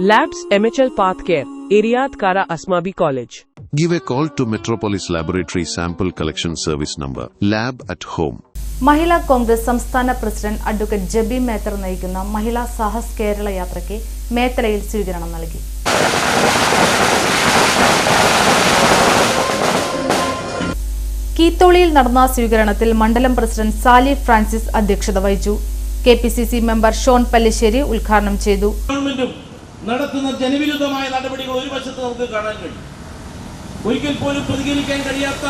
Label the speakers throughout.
Speaker 1: Labs MHL Path Care, Iriad Kara Asmabi College.
Speaker 2: Give a call to Metropolis Laboratory Sample Collection Service number Lab at Home.
Speaker 3: മഹിളാ കോൺഗ്രസ് സംസ്ഥാന president advocate Jebi Mather നയിക്കുന്ന മഹിളാ സാഹസ് കേരള യാത്രയ്ക്ക് മേത്തലയിൽ സ്വീകരണം നൽകി കീത്തോളിയിൽ നടന്ന സ്വീകരണത്തിൽ മണ്ഡലം പ്രസിഡന്റ് സാലി ഫ്രാൻസിസ് അധ്യക്ഷത വഹിച്ചു K P C C member Shone Pallissery ഉദ്ഘാടനം ചെയ്തു
Speaker 4: നടത്തുന്ന ജനവിരുദ്ധമായ നടപടികൾ ഒരു വശത്ത് നമുക്ക് കാണാൻ കഴിയും. ഒരിക്കൽ പോലും പ്രതികരിക്കാൻ കഴിയാത്ത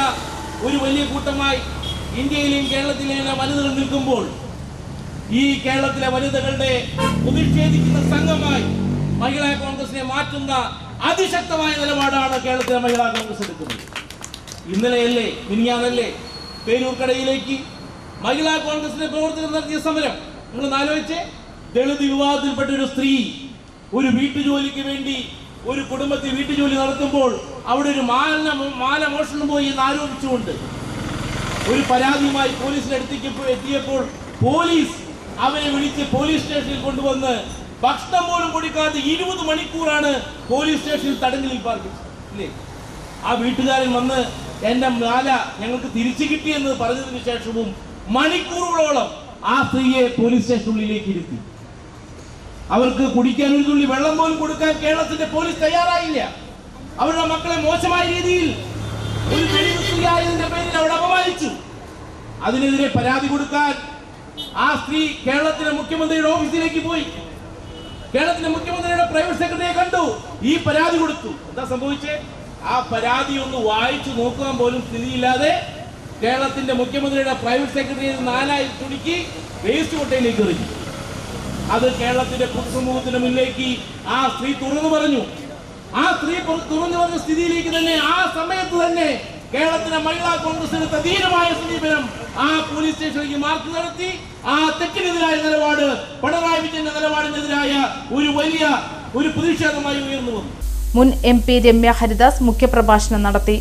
Speaker 4: ഒരു വലിയ കൂട്ടമായി ഇന്ത്യയിലെയും കേരളത്തിലെയും വനിതകൾ നിൽക്കുമ്പോൾ ഈ കേരളത്തിലെ വനിതകളുടെ പ്രതിഷേധിക്കുന്ന സംഘമായി മഹിളാ കോൺഗ്രസിനെ മാറ്റുന്ന അതിശക്തമായ നിലപാടാണ് കേരളത്തിലെ മഹിളാ കോൺഗ്രസ് എടുക്കുന്നത്. ഇന്നലെയല്ലേ മിനിയാന്നല്ലേ പേരൂർക്കടയിലേക്ക് മഹിളാ കോൺഗ്രസിന്റെ പ്രവർത്തനം നടത്തിയ സമരം? നിങ്ങൾ ആലോചിച്ച്. ദളിത് വിവാദത്തിൽപ്പെട്ട ഒരു സ്ത്രീ ഒരു വീട്ടുജോലിക്ക് വേണ്ടി ഒരു കുടുംബത്തിൽ വീട്ടുജോലി നടത്തുമ്പോൾ അവിടെ ഒരു മാല മാല മോഷണം പോയി എന്ന് ആരോപിച്ചുകൊണ്ട് ഒരു പരാതിയുമായി പോലീസിന് അടുത്തേക്ക് എത്തിയപ്പോൾ പോലീസ് അവരെ വിളിച്ച് പോലീസ് സ്റ്റേഷനിൽ കൊണ്ടുവന്ന് ഭക്ഷണം പോലും കൊടുക്കാതെ ഇരുപത് മണിക്കൂറാണ് പോലീസ് സ്റ്റേഷനിൽ തടങ്കലിൽ പാർപ്പിച്ചത്. ആ വീട്ടുകാരൻ വന്ന് എന്റെ മാല ഞങ്ങൾക്ക് തിരിച്ചു കിട്ടിയെന്ന് പറഞ്ഞതിന് ശേഷവും മണിക്കൂറുകളോളം ആ സ്ത്രീയെ പോലീസ് സ്റ്റേഷനുള്ളിലേക്ക് ഇരുത്തി. അവർക്ക് കുടിക്കാൻ ഒരു തുള്ളി വെള്ളം പോലും കൊടുക്കാൻ കേരളത്തിന്റെ പോലീസ് തയ്യാറായില്ല. അവരുടെ മക്കളെ മോശമായ രീതിയിൽ ഒരു പേരിൽ അവിടെ അപമാനിച്ചു. അതിനെതിരെ പരാതി കൊടുക്കാൻ ആ സ്ത്രീ കേരളത്തിലെ മുഖ്യമന്ത്രിയുടെ ഓഫീസിലേക്ക് പോയി. കേരളത്തിലെ മുഖ്യമന്ത്രിയുടെ പ്രൈവറ്റ് സെക്രട്ടറിയെ കണ്ടു. ഈ പരാതി കൊടുത്തു. എന്താ സംഭവിച്ചേ? ആ പരാതി ഒന്ന് വായിച്ചു നോക്കാൻ പോലും സ്ഥിതിയില്ലാതെ കേരളത്തിന്റെ മുഖ്യമന്ത്രിയുടെ പ്രൈവറ്റ് സെക്രട്ടറി നാലായി തുണിക്ക് വേസ്റ്റ് കൊട്ടയിലേക്ക് എറിഞ്ഞു. അത് കേരളത്തിന്റെ പൊതുസമൂഹത്തിന് മുന്നിലേക്ക് ആ സ്ത്രീ തുറന്നു പറഞ്ഞു. ആ സ്ത്രീ തുറന്നു പറഞ്ഞ സ്ഥിതിയിലേക്ക് തന്നെ ആ സമയത്ത് തന്നെ കേരളത്തിലെ മഹിളാ കോൺഗ്രസിന് തദീനമായ സമീപനം ആ പോലീസ് സ്റ്റേഷനിലേക്ക് മാർച്ച് നടത്തി. ആ തെറ്റിനെതിരായ നിലപാട് പിണറായി വിജയന്റെ നിലപാടിനെതിരായ ഒരു വലിയ ഒരു പ്രതിഷേധമായി ഉയർന്നു വന്നു.
Speaker 3: മുൻ എം പി രമ്യ ഹരിദാസ് മുഖ്യപ്രഭാഷണം നടത്തി.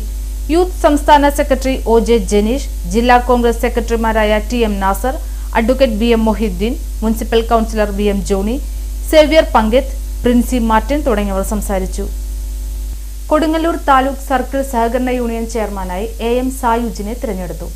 Speaker 3: യൂത്ത് സംസ്ഥാന സെക്രട്ടറി ഒ ജെ ജനീഷ് ജില്ലാ കോൺഗ്രസ് സെക്രട്ടറിമാരായ T M Nasar advocate B M Mohideen municipal councillor V M Johnny Xavier പങ്കത്ത് Princy Martin തുടങ്ങിയവർ സംസാരിച്ചു. കൊടുങ്ങല്ലൂർ താലൂക്ക് സർക്കിൾ സഹകരണ യൂണിയൻ ചെയർമാനായി എ എം സായുജിനെ തിരഞ്ഞെടുത്തു.